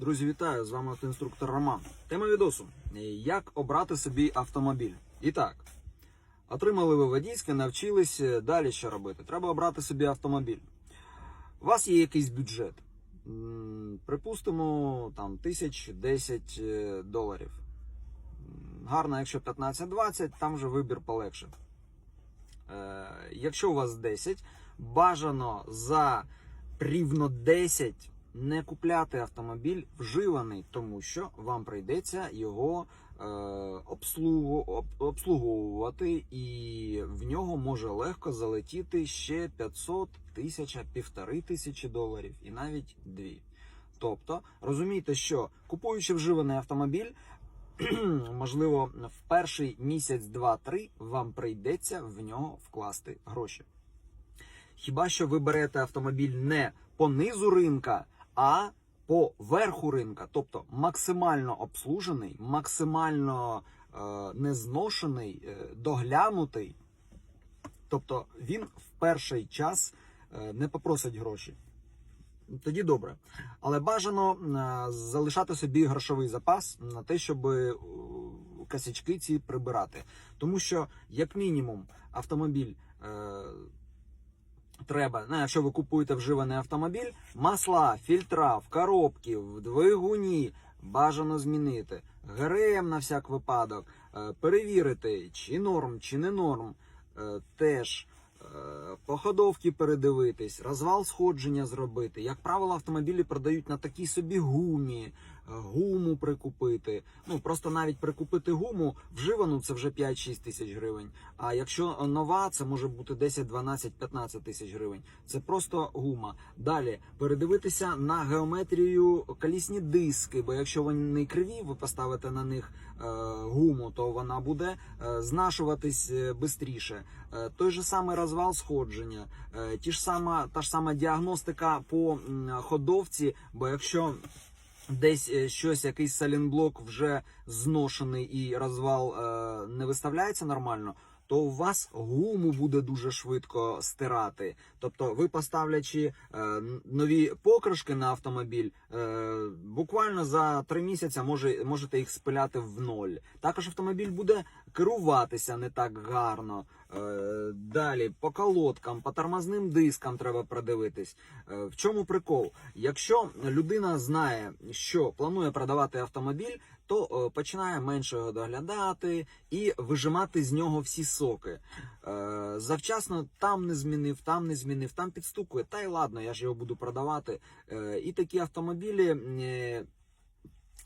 Друзі, вітаю! З вами автоінструктор Роман. Тема відосу: як обрати собі автомобіль. І так, отримали ви водійське, навчились е, далі що робити. Треба обрати собі автомобіль. У вас є якийсь бюджет. Припустимо, там тисяч 10 е, доларів. Гарно, якщо 15-20, там вже вибір полегше. Е, Якщо у вас 10, бажано за рівно 10 не купляти автомобіль вживаний, тому що вам прийдеться його е, обслугу, об, обслуговувати, і в нього може легко залетіти ще 500 тисяч, півтори тисячі доларів і навіть дві. Тобто розумійте, що купуючи вживаний автомобіль, можливо, в перший місяць, два-три вам прийдеться в нього вкласти гроші. Хіба що ви берете автомобіль не по низу ринка, а по верху ринка, тобто максимально обслужений, максимально е, незношений, е, доглянутий. Тобто він в перший час е, не попросить гроші. Тоді добре. Але бажано е, залишати собі грошовий запас на те, щоб е, косячки ці прибирати. Тому що, як мінімум, автомобіль. Е, Треба, ну, якщо ви купуєте вживаний автомобіль, масла, фільтра в коробці, в двигуні бажано змінити. ГРМ на всяк випадок, е, перевірити, чи норм, чи не норм. Е, Теж е, походовки передивитись, розвал сходження зробити. Як правило, автомобілі продають на такій собі гумі, гуму прикупити. Ну просто навіть прикупити гуму вживану це вже 5-6 тисяч гривень. А якщо нова, це може бути 10, 12, 15 тисяч гривень. Це просто гума. Далі передивитися на геометрію колісні диски, бо якщо вони криві, ви поставите на них е, гуму, то вона буде е, знашуватись швидше. Е, той же самий розвал сходження, е, ті ж сама, та ж сама діагностика по ходовці, бо якщо десь е, щось, якийсь салінблок вже зношений і розвал е, не виставляється нормально, то у вас гуму буде дуже швидко стирати. Тобто, ви поставлячи е, нові покришки на автомобіль, е, буквально за три місяці може, можете їх спиляти в ноль. Також автомобіль буде керуватися не так гарно. Е, далі по колодкам, по тормозним дискам треба продивитись. Е, в чому прикол? Якщо людина знає, що планує продавати автомобіль, то е, починає менше його доглядати і вижимати з нього всі соки. Е, завчасно там не змінив, там не змінив, там підстукує. Та й ладно, я ж його буду продавати. Е, і такі автомобілі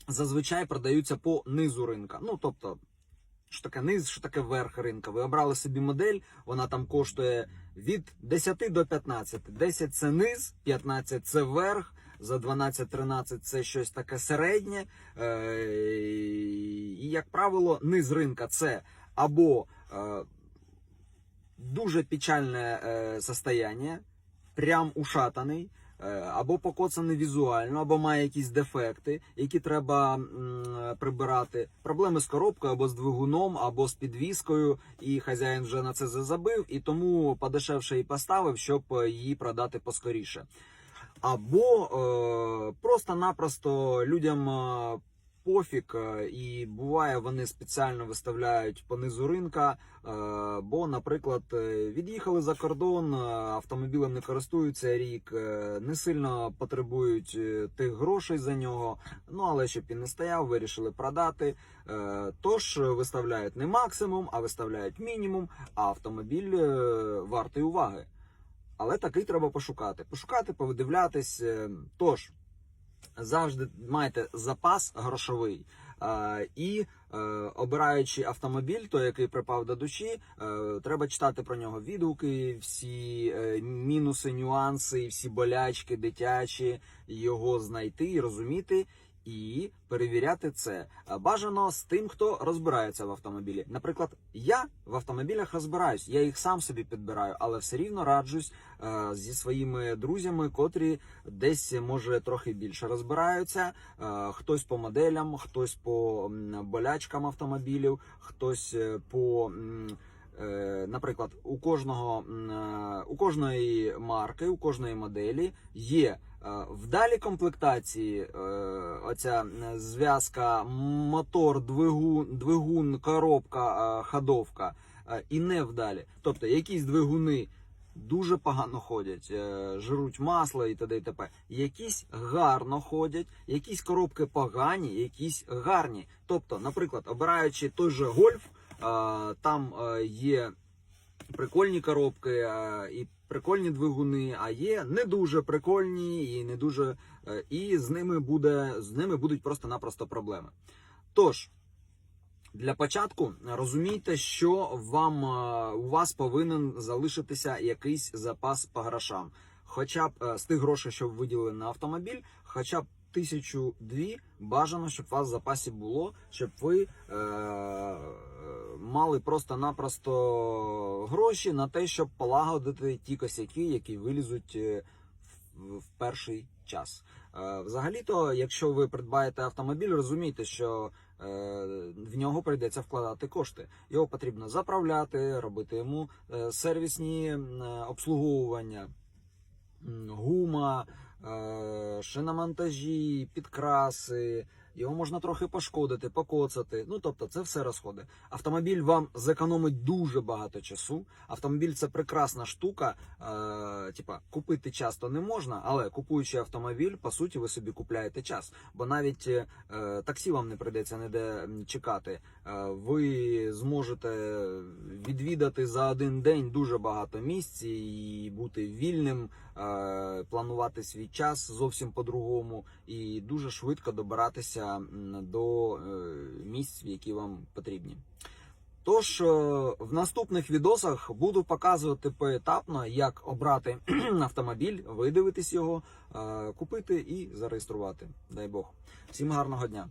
зазвичай продаються по низу ринка. Ну тобто. Що таке низ, що таке верх ринка. Ви обрали собі модель, вона там коштує від 10 до 15. 10 це низ, 15 це верх, за 12-13 це щось таке середнє. Е, І, як правило, низ ринка це або е, дуже печальне е, состояние, прям ушатаний. Або покоцаний візуально, або має якісь дефекти, які треба прибирати. Проблеми з коробкою, або з двигуном, або з підвіскою, і хазяїн вже на це забив, і тому подешевше і поставив, щоб її продати поскоріше. Або е, просто-напросто людям е, пофіг, е, і буває, вони спеціально виставляють по низу ринка. Е, бо, наприклад, е, від'їхали за кордон, е, автомобілем не користуються рік, е, не сильно потребують е, тих грошей за нього. Ну але щоб він не стояв, вирішили продати. Е, Тож виставляють не максимум, а виставляють мінімум. А автомобіль е, вартий уваги. Але такий треба пошукати. Пошукати, повидивлятись. е, Тож завжди майте запас грошовий. Е, І е, обираючи автомобіль, той, який припав до душі, треба читати про нього відгуки, всі мінуси, нюанси, всі болячки дитячі, його знайти і розуміти. І перевіряти це Е, бажано з тим, хто розбирається в автомобілі. Наприклад, я в автомобілях розбираюсь, я їх сам собі підбираю, але все рівно раджусь е, зі своїми друзями, котрі десь може трохи більше розбираються. Е, хтось по моделям, хтось по болячкам автомобілів, хтось е, по м, наприклад, у кожного е, у кожної марки, у кожної моделі є е, в далі комплектації е, оця е, зв'язка мотор, двигун, двигун, коробка, е, ходовка е, і не вдалі. Тобто якісь двигуни дуже погано ходять, е, жруть масло і т.д. і т.п. Якісь гарно ходять, якісь коробки погані, якісь гарні. Тобто, наприклад, обираючи той же гольф, е, там є прикольні коробки і прикольні двигуни, а є не дуже прикольні і не дуже. е, І з ними буде з ними будуть просто-напросто проблеми. Тож. Для початку розумійте, що вам е, у вас повинен залишитися якийсь запас по грошам. Хоча б е, з тих грошей, що ви виділили на автомобіль, хоча б тисячу дві бажано, щоб у вас в запасі було, щоб ви е, мали просто-напросто гроші на те, щоб полагодити ті косяки, які вилізуть е, в, перший час. Е, взагалі-то, якщо ви придбаєте автомобіль, розумійте, що е, в нього прийдеться вкладати кошти. Його потрібно заправляти, робити йому е, сервісні е, обслуговування, гума, е, шиномонтажі, підкраси. Його можна трохи пошкодити, покоцати. Ну тобто, це все розходи. Автомобіль вам зекономить дуже багато часу. Автомобіль це прекрасна штука. Е, типа купити часто не можна, але купуючи автомобіль, по суті, ви собі купляєте час. Бо навіть е, таксі вам не прийдеться ніде чекати. Е, ви зможете відвідати за один день дуже багато місць і бути вільним, е, планувати свій час зовсім по-другому і дуже швидко добиратися м, до е, місць, які вам потрібні. Тож е, в наступних відосах буду показувати поетапно, як обрати автомобіль, видивитись його, е, купити і зареєструвати. Дай Бог. Всім гарного дня!